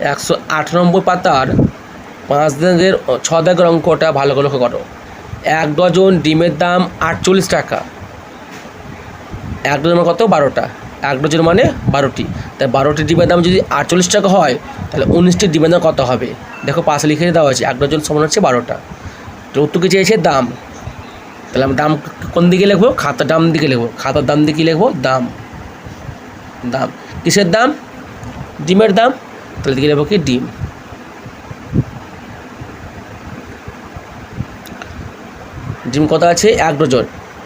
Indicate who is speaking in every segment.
Speaker 1: একশো আট নম্বর পাতার পাঁচ দাগের ছ দাগের অঙ্কটা ভালো করে লক্ষ্য করো। এক ডজন ডিমের দাম আটচল্লিশ টাকা। এক ডজন মানে কত? বারোটা। এক ডজন মানে বারোটি। তাই বারোটি ডিমের দাম যদি আটচল্লিশ টাকা হয়, তাহলে উনিশটি ডিমের দাম কত হবে? দেখো পাশে লিখে দেওয়া আছে, এক ডজন সমান হচ্ছে বারোটা। তো উত্তরকে চেয়েছে? দাম। তাহলে আমি দাম কোন দিকে লিখব? খাতার দাম দিকে লিখব। খাতার দাম দিকে লিখব? দাম। দাম। কিসের দাম? ডিমের দাম। তাহলে দিকে লিখব কি? ডিম। ডিম কত আছে? এক ডজন।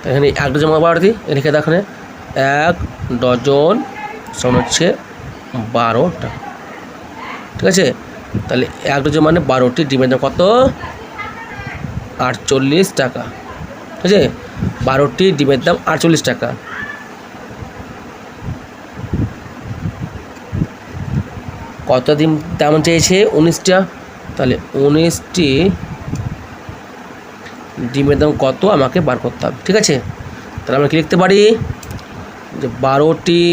Speaker 1: এখানে এক ডজন বারোটি লিখে দেখো এক ডজন সমান হচ্ছে বারোটা ঠিক আছে? তাহলে এক ডজন মানে বারোটি। ডিমের দাম কত? আটচল্লিশ টাকা। ঠিক আছে? বারোটি ডিমের দাম আটচল্লিশ টাকা। কত ডিম দাম চেয়েছে? উনিশটা? তাহলে উনিশটি ডিমের দাম কত? আমাকে বার করতে হবে, ঠিক আছে? তাহলে আমরা কি লিখতে পারি? যে বারোটি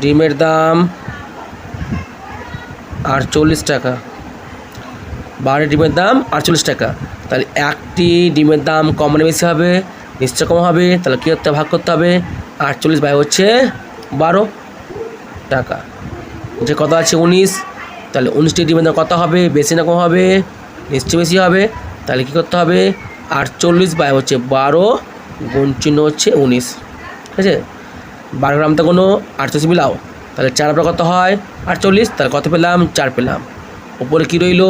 Speaker 1: ডিমের দাম আটচল্লিশ টাকা। বারোটি ডিমের দাম আটচল্লিশ টাকা। তাহলে একটি ডিমের দাম কম মানে বেশি হবে নিশ্চয় কম হবে, তাহলে কী করতে ভাগ করতে হবে? আটচল্লিশ বাই হচ্ছে বারো টাকা। যে কত আছে উনিশ, তাহলে উনিশটি দাম কত হবে? বেশি না কম হবে? নিশ্চয় বেশি হবে। তাহলে কী করতে হবে? আটচল্লিশ বাই হচ্ছে বারো গুণ চিহ্ন হচ্ছে উনিশ। ঠিক আছে? বারো গ্রামটা কোনো আটচল্লিশ মিলাও। তাহলে চার আপনার কত হয়? আটচল্লিশ, তাহলে কত পেলাম? চার পেলাম। উপরে কী রইল?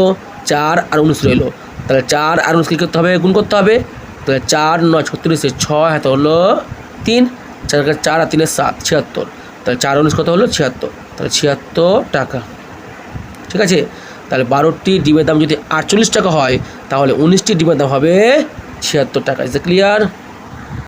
Speaker 1: চার আর উনিশ রইল। তাহলে চার আর উনিশ কী করতে হবে? গুণ করতে হবে। তাহলে চার, নয়, ছত্রিশে, ছয় হাতে হলো তিন, চার চার, আর তিনের সাত, ছিয়াত্তর। তাহলে চার উনিশ কত হলো? ছিয়াত্তর। তাহলে ছিয়াত্তর টাকা। ঠিক আছে? তাহলে বারোটি ডিমের দাম যদি আটচল্লিশ টাকা হয়, তাহলে উনিশটি ডিমের দাম হবে ছিয়াত্তর টাকা। Is clear